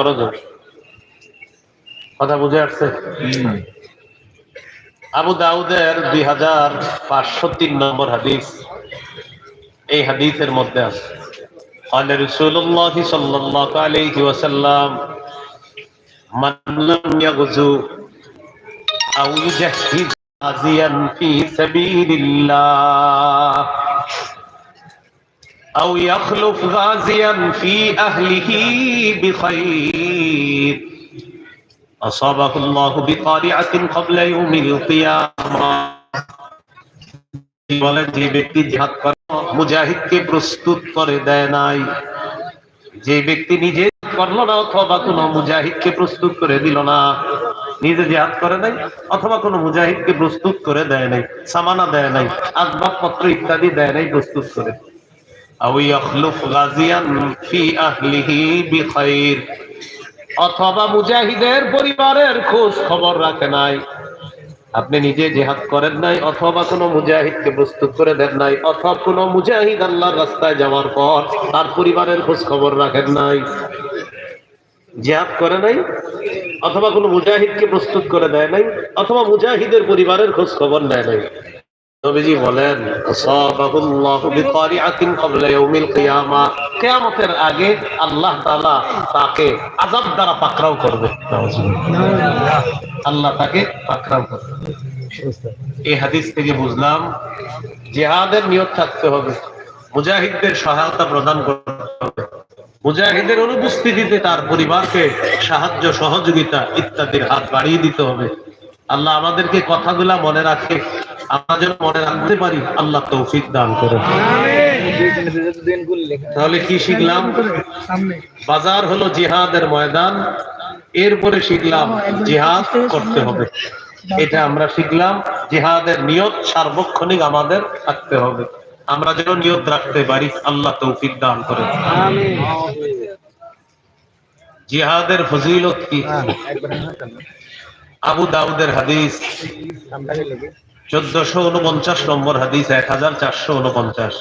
খরচ হবে কথা বুঝে আসছে আবু দাউদের দুই হাজার পাঁচশো তিন নম্বর হাদিস এই হাদিসের মধ্যে আছে قال رسول الله صلى الله عليه وسلم من لم يغزو أو يجهز غازيا في سبيل الله أو يخلف غازيا في أهله بخير أصابه الله بقارعة قبل يوم القيامة বলেন যে ব্যক্তি জিহাদ করে মুজাহিদকে প্রস্তুত করে দেয় নাই যে ব্যক্তি নিজে করলো না অথবা কোনো মুজাহিদকে প্রস্তুত করে দিল না নিজে জিহাদ করে নাই অথবা কোনো মুজাহিদকে প্রস্তুত করে দেয় নাই সামানা দেয় নাই আসবাবপত্র ইত্যাদি দেয় নাই প্রস্তুত করে আও ইয়াখলুফ গাজিয়ান ফি আহলিহি বিখাইর। অথবা মুজাহিদের পরিবারের খোঁজ খবর রাখে নাই। আপনি নিজে জেহাদ করেন নাই, অথবা কোনো মুজাহিদকে প্রস্তুত করে দেন নাই, অথবা কোনো মুজাহিদ আল্লাহর রাস্তায় যাওয়ার পর তার পরিবারের খোঁজ খবর রাখেন নাই। জেহাদ করে নাই, অথবা কোনো মুজাহিদকে প্রস্তুত করে দেয় নাই, অথবা মুজাহিদের পরিবারের খোঁজ খবর নেয় নাই। নবীজি বলেন আগে আল্লাহ তাকে দ্বারা পাকড়াও করবে। আল্লাহ তাকে পাকড়াও করবে। এই হাদিস থেকে বুঝলাম, জিহাদের নিয়ত থাকতে হবে। মুজাহিদদের সহায়তা প্রদান করতে হবে। মুজাহিদের অনুপস্থিতিতে তার পরিবারকে সাহায্য, সহযোগিতা ইত্যাদির হাত বাড়িয়ে দিতে হবে। আল্লাহ আমাদেরকে কথাগুলা মনে রাখে। আমরা যেন মনে রাখতে পারি, আল্লাহ তৌফিক দান করে তাহলে কি শিখলাম? বাজার হলো জিহাদের ময়দান, এরপরে শিখলাম জিহাদ করতে হবে। এটা আমরা শিখলাম, জিহাদের নিয়ত সার্বক্ষণিক আমাদের থাকতে হবে। আমরা যেন নিয়ত রাখতে পারি, আল্লাহ তৌফিক দান করে জিহাদের ফজিলত কি? আবু দাউদের হাদিস চোদ্দশো উনপঞ্চাশ নম্বর হাদিস এক হাজার চারশো উনপঞ্চাশ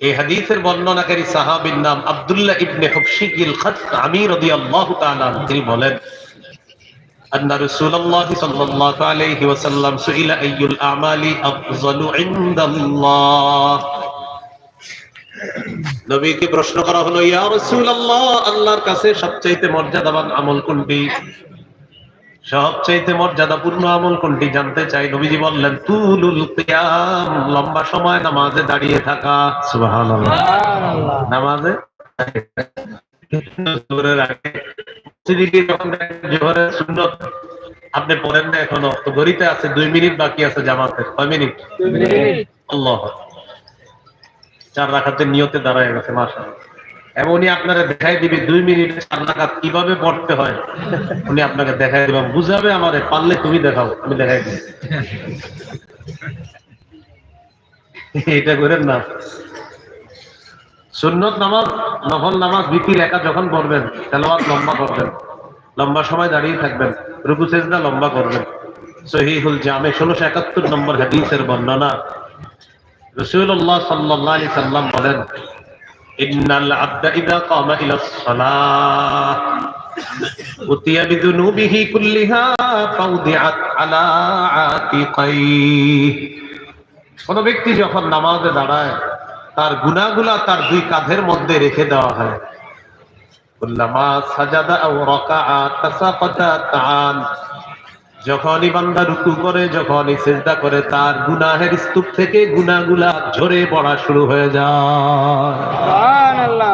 এই হাদিসের বর্ণনাকারী সাহাবির নাম আব্দুল্লাহ ইবনে হুবশিকিল খাত আমি রাদিয়াল্লাহু তাআলা আনহু তিনি বলেন أن رسول الله صلى الله عليه وسلم سئل أي الأعمال أفضل عند الله নবীকে প্রশ্ন করা হলো ইয়া রাসূলুল্লাহ আল্লাহর কাছে সবচাইতে মর্যাদাবান আমল কোনটি সবচাইতে মর্যাদাপূর্ণ আমল কোনটি জানতে চাই? নবীজি বললেন তুলুল কিয়াম লম্বা সময় নামাজে দাঁড়িয়ে থাকা। সুবহানাল্লাহ। নামাজে সুন্নত আপনি পড়েন না এখনও তো ঘড়িতে আছে দুই মিনিট বাকি আছে জামাতে। কয় মিনিট? আল্লাহ চার রাখাতে নিয়তে দাঁড়ায় গেছে মাসা আপনারা দেখাই দিবে দুই মিনিটে কীভাবে পড়তে হয়। উনি আপনাকে দেখাই দিবেন বুঝাবে আমারে, পারলে তুমি দেখাও, আমি দেখাই এটা করেন না। সুন্নত নামাজ, নফল নামাজ যখন পড়বেন, তেলাওয়াত লম্বা করবেন, লম্বা সময় দাঁড়িয়ে থাকবেন, রুকু, সেজদা লম্বা করবেন। সহিহুল জামে, ষোলোশো একাত্তর নম্বর হাদিসের বর্ণনা। রসুল্লাহ সাল্লাহ সাল্লাম বলেন ইন্নাল কোন ব্যক্তি যখন নামাজে দাঁড়ায়, তার গুনাগুলা তার দুই কাঁধের মধ্যে রেখে দেওয়া হয়। কুল্লামা সাজাদা আও রাকাআ তাআন। যখনই বান্দা রুকু করে যখনই সেজদা করে তার গুনাহের স্তূপ থেকে গুনাহগুলা ঝরে পড়া শুরু হয়ে যায়।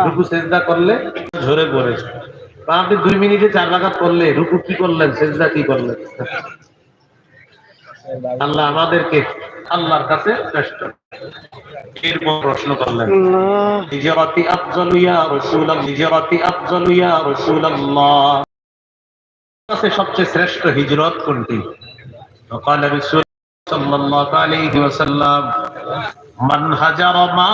রুকু সেজদা করলে ঝরে পড়ে আপনি দুই মিনিটে চার রাকাত করলে রুকু কি করলেন সেজদা কি করলেন? আল্লাহ আমাদেরকে আল্লাহর কাছে শ্রেষ্ঠ। এরপর প্রশ্ন করলেন হিজরাতি আফজলু ইয়া রাসূলুল্লাহ হিজরাতি আফজলু ইয়া রাসূলুল্লাহ। কাছে সবচেয়ে শ্রেষ্ঠ হিজরত কোনটি فقال رسول صلى الله عليه وسلم من هجر ما